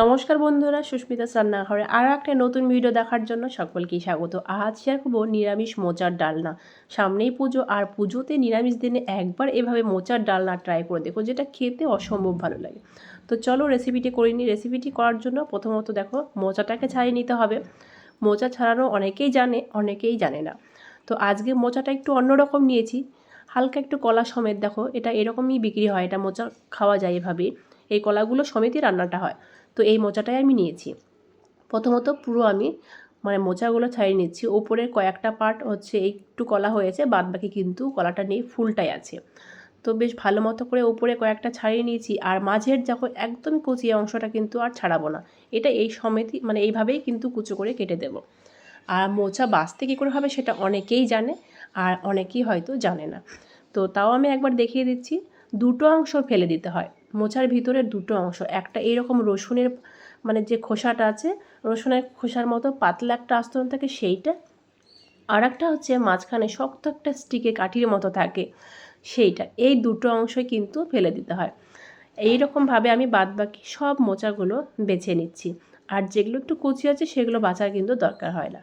নমস্কার বন্ধুরা, সুস্মিতা রান্নাঘরে আরও একটা নতুন ভিডিও দেখার জন্য সকলকেই স্বাগত। আজ শেয়ার করব নিরামিষ মোচার ডালনা। সামনেই পুজো, আর পুজোতে নিরামিষ দিনে একবার এভাবে মোচার ডালনা ট্রাই করে দেখো, যেটা খেতে অসম্ভব ভালো লাগে। তো চলো রেসিপিটি করে নিই। রেসিপিটি করার জন্য প্রথমত দেখো, মোচাটাকে ছাড়িয়ে নিতে হবে। মোচা ছাড়ানো অনেকেই জানে অনেকেই জানে না। তো আজকে মোচাটা একটু অন্যরকম নিয়েছি। হালকা একটু কলা সমেত দেখো, এটা এরকমই বিক্রি হয়, এটা মোচা খাওয়া যায় এভাবে এই কলাগুলো সমেতই রান্নাটা হয়। তো এই মোচাটাই আমি নিয়েছি। প্রথমত পুরো আমি মানে মোচাগুলো ছাড়িয়ে নিচ্ছি। ওপরের কয়েকটা পার্ট হচ্ছে একটু কলা হয়েছে বাদ বাকি কিন্তু কলাটা নেই, ফুলটাই আছে। তো বেশ ভালো মতো করে উপরে কয়েকটা ছাড়িয়ে নিয়েছি আর মাঝের যখন একদমই কুচিয়ে অংশটা কিন্তু আর ছাড়াবো না। এটা এই সমেতই মানে এইভাবেই কিন্তু কুচো করে কেটে দেব। আর মোচা বাঁচতে কী করে হবে সেটা অনেকেই জানে আর অনেকেই হয়তো জানে না। তো তাও আমি একবার দেখিয়ে দিচ্ছি। দুটো অংশ ফেলে দিতে হয়। মোচার ভিতরে দুটো অংশ। একটা এইরকম রসুনের মানে যে খোসাটা আছে, রসুনের খোসার মতো পাতলা একটা আস্তরণ থাকে সেইটা। আর একটা হচ্ছে মাঝখানে শক্ত একটা স্টিকে কাঠির মতো থাকে সেইটা। এই দুটো অংশই কিন্তু ফেলে দিতে হয়। এই রকমভাবে আমি বাদবাকি সব মোচাগুলো বেছে নিচ্ছি। আর যেগুলো একটু কুচি আছে, সেগুলো বাছার কিন্তু দরকার হয় না।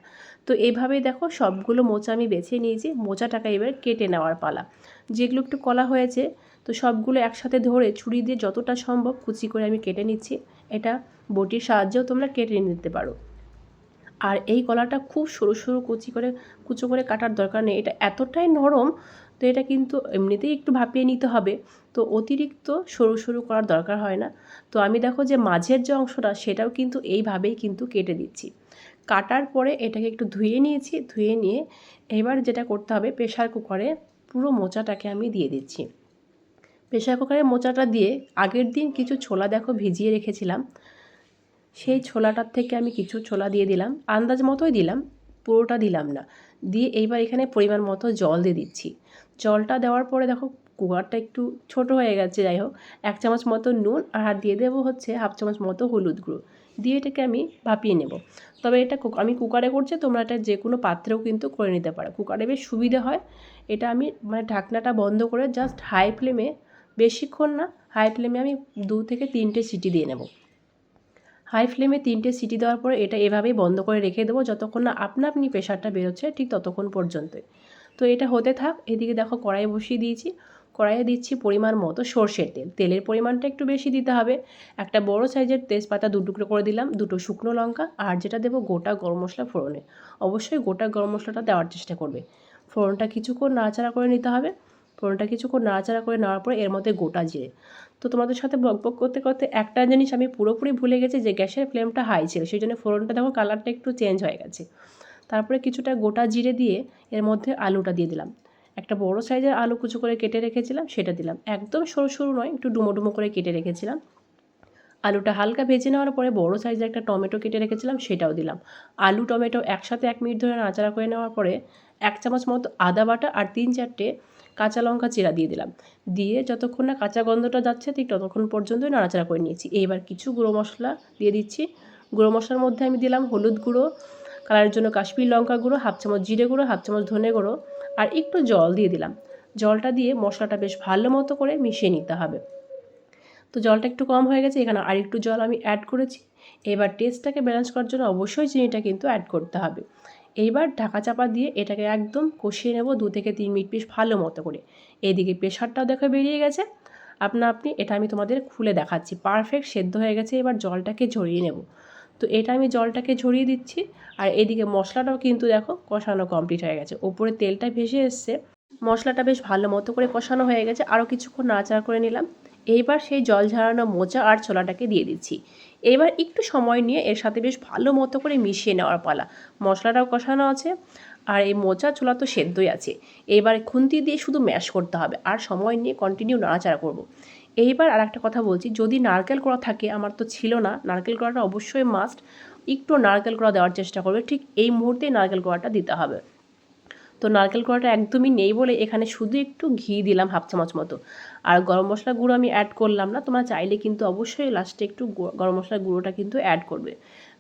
তো এইভাবেই দেখো সবগুলো মোচা আমি বেছে নিয়েছি, মোচাটাকে এবার কেটে নেওয়ার পালা। যেগুলো একটু কলা হয়েছে, তো সবগুলো একসাথে ধরে ছুরি দিয়ে যতটা সম্ভব কুচি করে আমি কেটে নিচ্ছি। এটা বটির সাহায্যেও তোমরা কেটে নিতে পারো। আর এই কলাটা খুব সরু সরু কুচি করে, কুচো করে কাটার দরকার নেই। এটা এতটাই নরম, তো এটা কিন্তু এমনিতেই একটু ভাপিয়ে নিতে হবে। তো অতিরিক্ত সরু সরু করার দরকার হয় না। তো আমি দেখো যে মাঝের যে অংশটা, সেটাও কিন্তু এইভাবেই কিন্তু কেটে দিচ্ছি। কাটার পরে এটাকে একটু ধুয়ে নিয়েছি, ধুয়ে নিয়ে এবার যেটা করতে হবে প্রেশার কুকারে পুরো মোচাটাকে আমি দিয়ে দিচ্ছি। প্রেশার কুকারে মোচাটা দিয়ে আগের দিন কিছু ছোলা দেখো ভিজিয়ে রেখেছিলাম। সেই ছোলাটার থেকে আমি কিছু ছোলা দিয়ে দিলাম, আন্দাজ মতোই দিলাম, পুরোটা দিলাম না। দিয়ে এইবার এখানে পরিমাণ মতো জল দিয়ে দিচ্ছি। জলটা দেওয়ার পরে দেখো কুকারটা একটু ছোট হয়ে গেছে, যাই হোক। এক চামচ মতো নুন আর দিয়ে দেবো হচ্ছে হাফ চামচ মতো হলুদ গুঁড়ো। দিয়ে এটাকে আমি ভাপিয়ে নেব। তবে এটা আমি কুকারে করছি, তোমরা এটা যে কোনো পাত্রেও কিন্তু করে নিতে পারো। কুকারে বেশ সুবিধে হয়। এটা আমি মানে ঢাকনাটা বন্ধ করে জাস্ট হাই ফ্লেমে বেশিক্ষণ না হাই ফ্লেমে আমি দু থেকে তিনটে সিটি দিয়ে নেব। হাই ফ্লেমে তিনটে সিটি দেওয়ার পরে এটা এভাবেই বন্ধ করে রেখে দেবো, যতক্ষণ না আপনা আপনি প্রেশারটা বেরোচ্ছে ঠিক ততক্ষণ পর্যন্তই। তো এটা হতে থাক, এদিকে দেখো কড়াই বসিয়ে দিয়েছি। কড়াইয়ে দিচ্ছি পরিমাণ মতো সর্ষের তেল। তেলের পরিমাণটা একটু বেশি দিতে হবে। একটা বড় সাইজের তেজপাতা দু টুকরো করে দিলাম, দুটো শুকনো লঙ্কা, আর যেটা দেবো গোটা গরম মশলা ফোড়নে। অবশ্যই গোটা গরম মশলাটা দেওয়ার চেষ্টা করবে। ফোড়নটা কিছুক্ষণ নাড়াচাড়া করে নিতে হবে। ফোড়নটা কিছুক্ষণ নাড়াচাড়া করে নেওয়ার পরে এর মধ্যে গোটা জিরে। তো তোমাদের সাথে বক করতে করতে একটা জিনিস আমি পুরোপুরি ভুলে গেছি যে গ্যাসের ফ্লেমটা হাই ছিল, সেই জন্য ফোড়নটা দেখো কালারটা একটু চেঞ্জ হয়ে গেছে। তারপরে কিছুটা গোটা জিরে দিয়ে এর মধ্যে আলুটা দিয়ে দিলাম। একটা বড় সাইজের আলু কুচো করে কেটে রেখেছিলাম, সেটা দিলাম। একদম সরু সরু নয়, একটু ডুমো ডুমো করে কেটে রেখেছিলাম। আলুটা হালকা ভেজে নেওয়ার পরে বড় সাইজের একটা টমেটো কেটে রেখেছিলাম, সেটাও দিলাম। আলু, টমেটো একসাথে এক মিনিট ধরে নাড়াচাড়া করে নেওয়ার পরে এক চামচ মতো আদা বাটা আর তিন চারটে কাঁচা লঙ্কা চিরা দিয়ে দিলাম। দিয়ে যতক্ষণ না কাঁচা গন্ধটা যাচ্ছে, ঠিক ততক্ষণ পর্যন্তই নাড়াচাড়া করে নিয়েছি। এইবার কিছু গুঁড়ো মশলা দিয়ে দিচ্ছি। গুঁড়ো মশলার মধ্যে আমি দিলাম হলুদ গুঁড়ো, কালারের জন্য কাশ্মীর লঙ্কা গুঁড়ো, হাফ চামচ জিরে গুঁড়ো, হাফ চামচ ধনে গুঁড়ো আর একটু জল দিয়ে দিলাম। জলটা দিয়ে মশলাটা বেশ ভালো মতো করে মিশিয়ে নিতে হবে। তো জলটা একটু কম হয়ে গেছে, এখানে আর একটু জল আমি অ্যাড করেছি। এবার টেস্টটাকে ব্যালেন্স করার জন্য অবশ্যই চিনিটা কিন্তু অ্যাড করতে হবে। এইবার ঢাকা চাপা দিয়ে এটাকে একদম কষিয়ে নেব দু থেকে তিন মিনিট বেশ ভালো মতো করে। এদিকে প্রেশারটাও দেখো বেরিয়ে গেছে। আপনা আপনি এটা আমি তোমাদের খুলে দেখাচ্ছি। পারফেক্ট সেদ্ধ হয়ে গেছে, এবার জলটাকে ঝরিয়ে নেব। তো এটা আমি জলটাকে ঝরিয়ে দিচ্ছি। আর এদিকে মশলাটাও কিন্তু দেখো কষানো কমপ্লিট হয়ে গেছে। ওপরে তেলটা ভেসে এসছে। মশলাটা বেশ ভালো মতো করে কষানো হয়ে গেছে। আরও কিছুক্ষণ নাড়াচাড়া করে নিলাম। এইবার সেই জল ঝরানো মোচা আর ছোলাটাকে দিয়ে দিচ্ছি। এবার একটু সময় নিয়ে এর সাথে বেশ ভালো মতো করে মিশিয়ে নেওয়ার পালা। মশলাটাও কষানো আছে। আর এই মোচা, ছোলা তো সেদ্ধই আছে। এবার খুন্তি দিয়ে শুধু ম্যাশ করতে হবে। আর সময় নিয়ে কন্টিনিউ নাড়াচাড়া করব। এইবার আর একটা কথা বলছি, যদি নারকেল করা থাকে, আমার তো ছিল না, নারকেল করাটা অবশ্যই মাস্ট একটু নারকেল করা দেওয়ার চেষ্টা করবে, ঠিক এই মুহূর্তে নারকেল করাটা দিতে হবে। তো নারকেল কড়াটা একদমই নেই বলে এখানে শুধু একটু ঘি দিলাম হাফ চামচ মতো। আর গরম মশলা গুঁড়ো আমি অ্যাড করলাম না, তোমরা চাইলে কিন্তু অবশ্যই লাস্টে একটু গরম মশলার গুঁড়োটা কিন্তু অ্যাড করবে।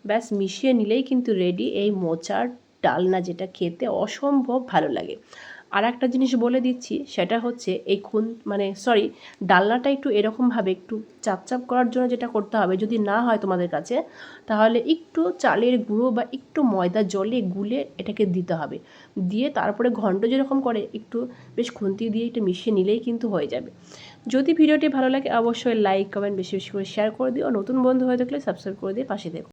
ব্যাস, মিশিয়ে নিলেই কিন্তু রেডি এই মোচার ডালনা যেটা খেতে অসম্ভব ভালো লাগে। আর একটা জিনিস বলে দিচ্ছি, সেটা হচ্ছে এই খুন মানে সরি ডালনাটা একটু এরকমভাবে একটু চাপ চাপ করার জন্য যেটা করতে হবে, যদি না হয় তোমাদের কাছে, তাহলে একটু চালের গুঁড়ো বা একটু ময়দা জলে গুলে এটাকে দিতে হবে। দিয়ে তারপরে ঘন্ট যেরকম করে, একটু বেশ খুন্তি দিয়ে একটু মিশিয়ে নিলেই কিন্তু হয়ে যাবে। যদি ভিডিওটি ভালো লাগে, অবশ্যই লাইক কমেন্ট বেশি বেশি করে শেয়ার করে দিও। নতুন বন্ধু হয়ে থাকলে সাবস্ক্রাইব করে দিয়ে পাশে দেখো